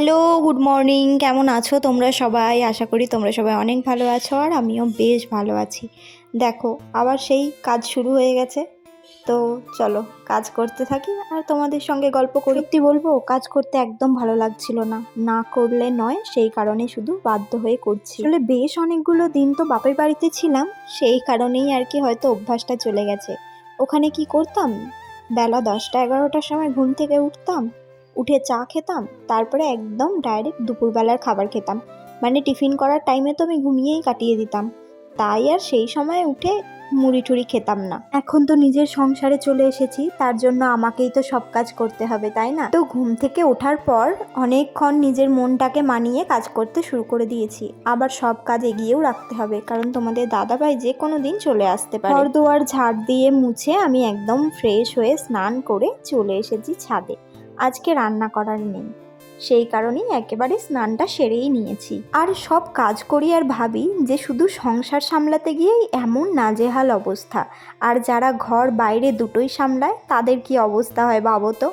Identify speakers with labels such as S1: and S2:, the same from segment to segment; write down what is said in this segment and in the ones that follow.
S1: Hello, good morning. কেমন আছো তোমরা সবাই? আশা করি তোমরা সবাই অনেক ভালো আছো আর আমিও বেশ ভালো আছি। দেখো, আবার সেই কাজ শুরু হয়ে গেছে। তো চলো, কাজ করতে থাকি আর তোমাদের সঙ্গে গল্প করি। সত্যি বলব, কাজ করতে একদম ভালো লাগছিল না। না করলে নয়, সেই কারণে শুধু বাধ্য হয়ে করছি। আসলে বেশ অনেকগুলো দিন তো বাপের বাড়িতে ছিলাম, সেই কারণেই আর কি হয়তো অভ্যাসটা চলে গেছে। ওখানে কি করতাম? বেলা দশটা এগারোটার সময় ঘুম থেকে উঠতাম উঠে চা খেতাম, তারপরে একদম ডাইরেক্ট দুপুরবেলার খাবার খেতাম। মানে টিফিন করার টাইমে তো আমি ঘুমিয়েই কাটিয়ে দিতাম। তাই আর সেই সময় উঠে মুড়ি টুড়ি খেতাম না। এখন তো নিজের সংসারে চলে এসেছি, তার জন্য আমাকেই তো সব কাজ করতে হবে, তাই না? তো ঘুম থেকে ওঠার পর অনেকক্ষণ নিজের মনটাকে মানিয়ে কাজ করতে শুরু করে দিয়েছি। আবার সব কাজ এগিয়েও রাখতে হবে, কারণ তোমাদের দাদাভাই যে কোনো দিন চলে আসতে পারে। ঘর দুয়ার ঝাড় দিয়ে মুছে আমি একদম ফ্রেশ হয়ে স্নান করে চলে এসেছি ছাদে। আজকে রান্না করার নেই। সেই কারণেই একেবারে স্নানটা সেরেই নিয়েছি। আর সব কাজ করি আর ভাবি যে শুধু সংসার সামলাতে গিয়েই এমন নাজেহাল অবস্থা। আর যারা ঘর বাইরে দুটোই সামলায়, তাদের কি অবস্থা হয় ভাবো তো?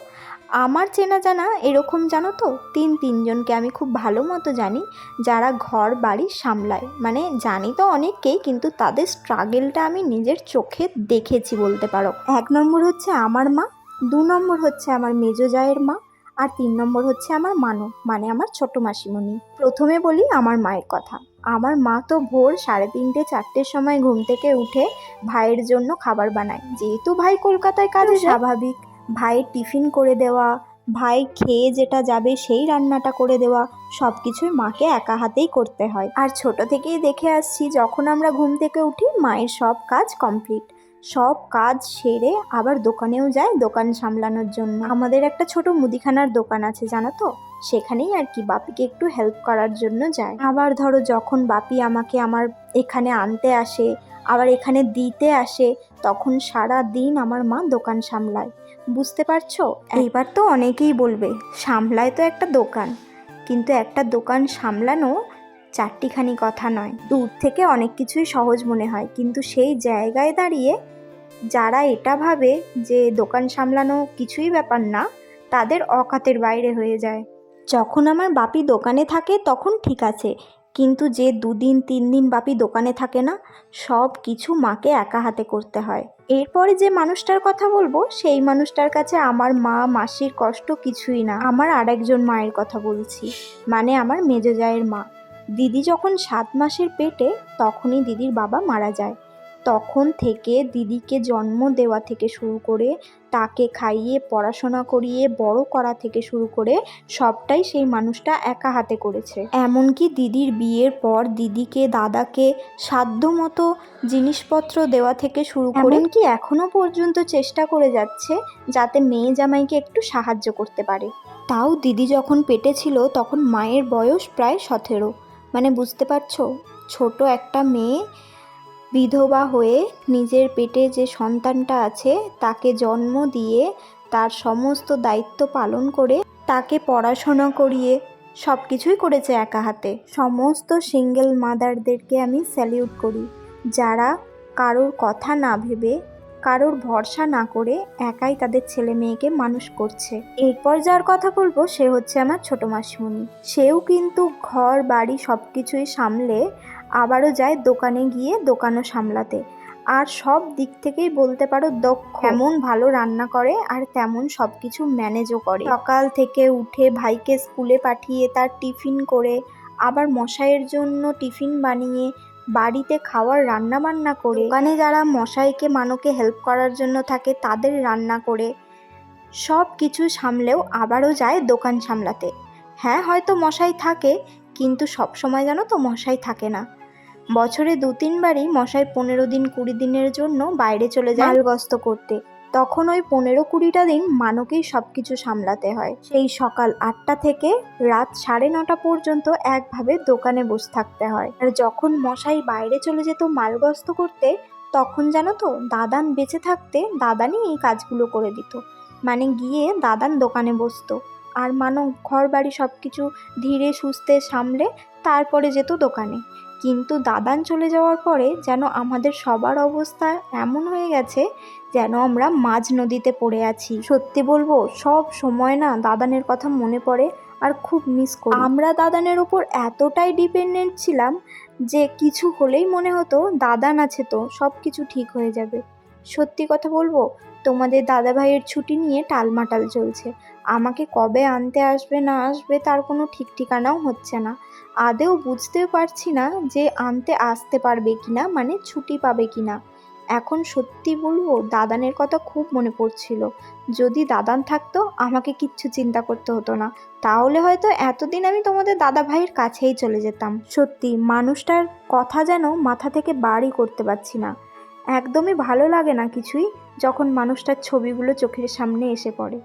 S1: আমার চেনা জানা এরকম জানো তো, তিন তিনজনকে আমি খুব ভালো মতো জানি, যারা ঘর বাড়ি সামলায়। মানে জানি তো অনেককেই, কিন্তু তাদের স্ট্রাগেলটা আমি নিজের চোখে দেখেছি বলতে পারো। এক নম্বর হচ্ছে আমার মা দু নম্বর হচ্ছে আমার মেজো জায়ের মা আর তিন নম্বর হচ্ছে আমার মানো মানে আমার ছোট মাসিমণি। প্রথমে বলি আমার মায়ের কথা। আমার মা তো ভোর সাড়ে তিনটে চারটের সময় ঘুম থেকে উঠে ভাইয়ের জন্য খাবার বানায়। যেহেতু ভাই কলকাতায় কাজে স্বাভাবিক ভাইয়ের টিফিন করে দেওয়া ভাই খেয়ে যেটা যাবে সেই রান্নাটা করে দেওয়া সব কিছুই মাকে একা হাতেই করতে হয়। আর ছোট থেকেই দেখে আসছি যখন আমরা ঘুম থেকে উঠি মায়ের সব কাজ কমপ্লিট সব কাজ সেরে আবার দোকানেও যায়, দোকান সামলানোর জন্য। আমাদের একটা ছোট মুদিখানার দোকান আছে, জানো তো? সেখানেই আর কি বাপিকে একটু হেল্প করার জন্য যায়। আবার ধরো যখন বাপি আমাকে আমার এখানে আনতে আসে, আবার এখানে দিতে আসে, তখন সারা দিন আমার মা দোকান সামলায়। বুঝতে পারছ? এইবার তো অনেকেই বলবে, সামলায় তো একটা দোকান, কিন্তু একটা দোকান সামলানো চারটিখানি কথা নয়। দূর থেকে অনেক কিছুই সহজ মনে হয়, কিন্তু সেই জায়গায় দাঁড়িয়ে যারা এটা ভাবে যে দোকান সামলানো কিছুই ব্যাপার না, তাদের অকাতের বাইরে হয়ে যায়। যখন আমার বাপি দোকানে থাকে তখন ঠিক আছে, কিন্তু যে দুদিন তিন দিন বাপি দোকানে থাকে না, সব কিছু মাকে একা হাতে করতে হয়। এরপরে যে মানুষটার কথা বলব, সেই মানুষটার কাছে আমার মা, মাসির কষ্ট কিছুই না। আমার আরেকজন মায়ের কথা বলছি মানে আমার মেজো জায়ের মা। দিদি যখন সাত মাসের পেটে তখনই দিদির বাবা মারা যায়। তখন থেকে দিদিকে জন্ম দেওয়া থেকে শুরু করে তাকে খাইয়ে পড়াশোনা করিয়ে বড় করা থেকে শুরু করে সবটাই সেই মানুষটা একা হাতে করেছে। এমনকি দিদির বিয়ের পর দিদিকে দাদাকে সাধ্য মতো জিনিসপত্র দেওয়া থেকে শুরু করে এমনকি এখনও পর্যন্ত চেষ্টা করে যাচ্ছে যাতে মেয়ে জামাইকে একটু সাহায্য করতে পারে। তাও দিদি যখন পেটে ছিল তখন মায়ের বয়স প্রায় সতেরো। মানে বুঝতে পারছ? ছোট একটা মেয়ে বিধবা হয়ে নিজের পেটে যে সন্তানটা আছে, তাকে জন্ম দিয়ে তার সমস্ত দায়িত্ব পালন করে তাকে পড়াশোনা করিয়ে সব কিছুই করেছে একা হাতে। সমস্ত সিঙ্গেল মাদারদেরকে আমি স্যালিউট করি। যারা কারোর কথা না ভেবে কারোর ভরসা না করে একাই তাদের ছেলে মেয়েকে মানুষ করছে। এরপর যার কথা বলব, সে হচ্ছে আমার ছোট মাসিমণি। সেও কিন্তু ঘর, বাড়ি সব কিছুই সামলে আবারও যায় দোকানে গিয়ে দোকানও সামলাতে। আর সব দিক থেকেই বলতে পারো দক্ষ। এমন ভালো রান্না করে আর তেমন সব কিছু ম্যানেজও করে। সকাল থেকে উঠে ভাইকে স্কুলে পাঠিয়ে তার টিফিন করে, আবার মশাইয়ের জন্য টিফিন বানিয়ে বাড়িতে খাওয়ার রান্না বান্না করে। ওখানে যারা মশাইকে, মানকে হেল্প করার জন্য থাকে, তাদের রান্না করে। সব কিছু সামলেও আবারও যায় দোকান সামলাতে। হ্যাঁ হয়তো মশাই থাকে, কিন্তু সব সময় জানো তো মশাই থাকে না। বছরে দু তিনবারই মশাই পনেরো দিন, কুড়ি দিনের জন্য বাইরে চলে যায়। গস্ত করতে। তখন ওই পনেরো কুড়িটা দিন মানকেই সব কিছু সামলাতে হয়। সেই সকাল আটটা থেকে রাত সাড়ে নটা পর্যন্ত একভাবে দোকানে বসে থাকতে হয়। আর যখন মশাই বাইরে চলে যেত মালগস্ত করতে, তখন জানো তো, দাদান বেঁচে থাকতে দাদানই এই কাজগুলো করে দিত। মানে গিয়ে দাদান দোকানে বসতো। আর মানো ঘর বাড়ি সব কিছু ধীরে, সুস্থে সামলে তারপরে যেত দোকানে। কিন্তু দাদান চলে যাওয়ার পরে যেন আমাদের সবার অবস্থা এমন হয়ে গেছে যেন আমরা মাঝ নদীতে পড়ে আছি। সত্যি বলব, সব সময় না দাদানের কথা মনে পড়ে আর খুব মিস করি। আমরা দাদানের ওপর এতটাই ডিপেন্ডেন্ট ছিলাম যে কিছু হলেই মনে হতো দাদান আছে তো সব কিছু ঠিক হয়ে যাবে। সত্যি কথা বলব তোমাদের দাদা ভাইয়ের ছুটি নিয়ে টালমাটাল চলছে। আমাকে কবে আনতে আসবে না আসবে তার কোনো ঠিক ঠিকানাও হচ্ছে না। আদেও বুঝতেও পারছি না যে আনতে আসতে পারবে কি না মানে ছুটি পাবে কি না এখন সত্যি বলব, দাদানের কথা খুব মনে পড়ছিল। যদি দাদান থাকতো, আমাকে কিচ্ছু চিন্তা করতে হতো না। তাহলে হয়তো এতদিন আমি তোমাদের দাদা ভাইয়ের কাছেই চলে যেতাম। সত্যি, মানুষটার কথা যেন মাথা থেকে বাড়ি করতে পারছি না। একদমই ভালো লাগে না কিছুই যখন মানুষটার ছবিগুলো চোখের সামনে এসে পড়ে।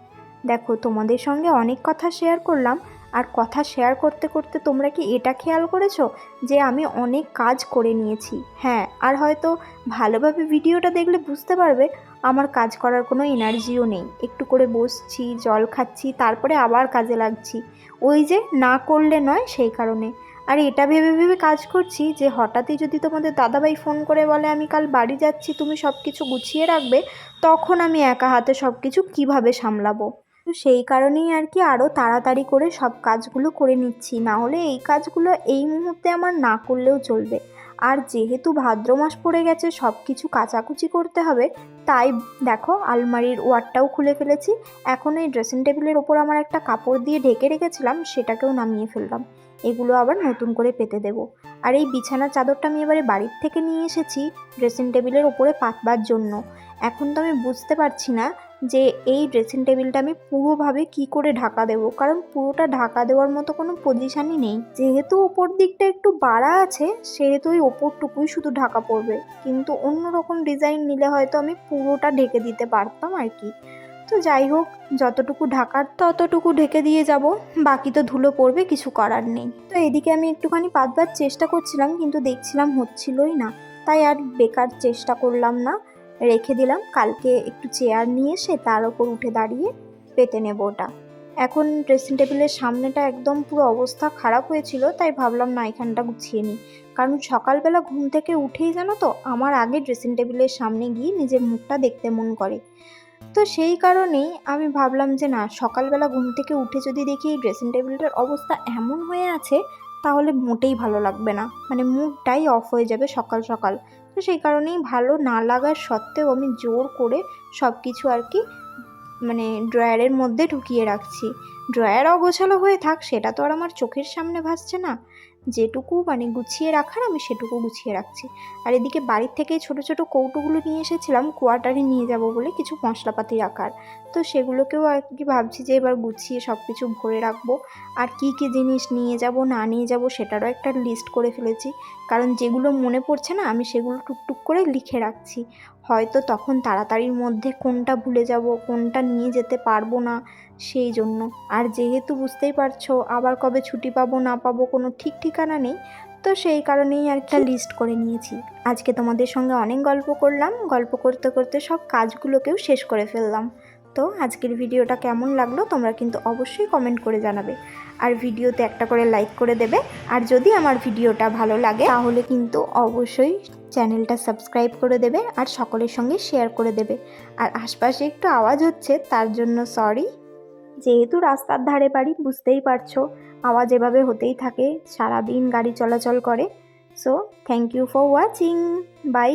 S1: দেখো, তোমাদের সঙ্গে অনেক কথা শেয়ার করলাম, আর কথা শেয়ার করতে করতে তোমরা কি এটা খেয়াল করেছ যে আমি অনেক কাজ করে নিয়েছি? হ্যাঁ আর হয়তো ভালোভাবে ভিডিওটা দেখলে বুঝতে পারবে, আমার কাজ করার কোনো এনার্জিও নেই। একটু করে বসছি, জল খাচ্ছি, তারপরে আবার কাজে লাগছি। ওই যে না করলে নয়, সেই কারণে। আর এটা ভেবে ভেবে কাজ করছি যে হঠাৎই যদি তোমাদের দাদাভাই ফোন করে বলে, আমি কাল বাড়ি যাচ্ছি, তুমি সব কিছু গুছিয়ে রাখবে, তখন আমি একা হাতে সব কিছু কীভাবে সামলাবো? তো সেই কারণেই আর কি আরও তাড়াতাড়ি করে সব কাজগুলো করে নিচ্ছি। না হলে এই কাজগুলো এই মুহূর্তে আমার না করলেও চলবে। আর যেহেতু ভাদ্র মাস পড়ে গেছে সব কিছু কাচাকুচি করতে হবে, তাই দেখো আলমারির ওয়ারটাও খুলে ফেলেছি। এখন এই ড্রেসিং টেবিলের ওপর আমার একটা কাপড় দিয়ে ঢেকে রেখেছিলাম, সেটাকেও নামিয়ে ফেললাম। এগুলো আবার নতুন করে পেতে দেব। আর এই বিছানার চাদরটা আমি এবারে বাড়ির থেকে নিয়ে এসেছি ড্রেসিং টেবিলের ওপরে পাতবার জন্য। এখন তো আমি বুঝতে পারছি না যে এই ড্রেসিং টেবিলটা আমি পুরোভাবে কি করে ঢাকা দেবো, কারণ পুরোটা ঢাকা দেওয়ার মতো কোনো পজিশানই নেই। যেহেতু ওপর দিকটা একটু বাড়া আছে, সেহেতু ওই ওপরটুকুই শুধু ঢাকা পড়বে। কিন্তু অন্য রকম ডিজাইন নিলে হয়তো আমি পুরোটা ঢেকে দিতে পারতাম আর কি। তো যাই হোক, যতটুকু ঢাকার ততটুকু ঢেকে দিয়ে যাব। বাকি তো ধুলো পড়বে, কিছু করার নেই। তো এদিকে আমি একটুখানি পাতবার চেষ্টা করছিলাম, কিন্তু দেখছিলাম হচ্ছিলই না। তাই আর বেকার চেষ্টা করলাম না। রেখে দিলাম, কালকে একটু চেয়ার নিয়ে এসে তার ওপর উঠে দাঁড়িয়ে পেতে নেব ওটা। এখন ড্রেসিং টেবিলের সামনেটা একদম পুরো অবস্থা খারাপ হয়েছিল, তাই ভাবলাম না এখানটা গুছিয়ে নিই। কারণ সকালবেলা ঘুম থেকে উঠেই জানো তো, আমার আগে ড্রেসিং টেবিলের সামনে গিয়ে নিজের মুখটা দেখতে মন করে। তো সেই কারণেই আমি ভাবলাম যে না, সকালবেলা ঘুম থেকে উঠে যদি দেখি এই ড্রেসিং টেবিলটার অবস্থা এমন হয়ে আছে, তাহলে মোটেই ভালো লাগবে না। মানে মুডটাই অফ হয়ে যাবে সকাল সকাল। তো সেই কারণেই ভালো না লাগার সত্ত্বেও আমি জোর করে সব কিছু আর কি মানে ড্রয়ারের মধ্যে ঢুকিয়ে রাখছি। ড্রয়ার অগোছালো হয়ে থাক, সেটা তো আর আমার চোখের সামনে ভাসছে না। যেটুকু মানে গুছিয়ে রাখার, আমি সেটুকু গুছিয়ে রাখছি। আর এদিকে বাড়ির থেকে ছোট ছোট কৌটোগুলো নিয়ে এসেছিলাম কোয়ার্টারে নিয়ে যাব বলে কিছু মশলাপাতি রাখার। তো সেগুলোকেও আর কি ভাবছি যে এবার গুছিয়ে সব কিছু ভরে রাখব। আর কি কি জিনিস নিয়ে যাব, না নিয়ে যাব সেটারও একটা লিস্ট করে ফেলেছি। কারণ যেগুলো মনে পড়ছে না, আমি সেগুলো টুকটুক করে লিখে রাখছি। হয়তো তখন তাড়াতাড়ির মধ্যে কোনটা ভুলে যাব কোনটা নিয়ে যেতে পারব না সেই জন্য। আর যেহেতু বুঝতেই পারছ আবার কবে ছুটি পাবো না পাবো কোনো ঠিক ঠিকানা নেই তো সেই কারণেই আর একটা লিস্ট করে নিয়েছি। আজকে তোমাদের সঙ্গে অনেক গল্প করলাম। গল্প করতে করতে সব কাজগুলোকেও শেষ করে ফেললাম। তো আজকের ভিডিওটা কেমন লাগল তোমরা কিন্তু অবশ্যই কমেন্ট করে জানাবে। আর ভিডিওতে একটা করে লাইক করে দেবে। আর যদি আমার ভিডিওটা ভালো লাগে, তাহলে কিন্তু অবশ্যই চ্যানেলটা সাবস্ক্রাইব করে দেবে আর সকলের সঙ্গে শেয়ার করে দেবে। আর আশপাশে একটু আওয়াজ হচ্ছে, তার জন্য সরি যেহেতু রাস্তার ধারে বাড়ি, বুঝতেই পারছ, আওয়াজ এভাবে হতেই থাকে, সারাদিন গাড়ি চলাচল করে। So thank you for watching bye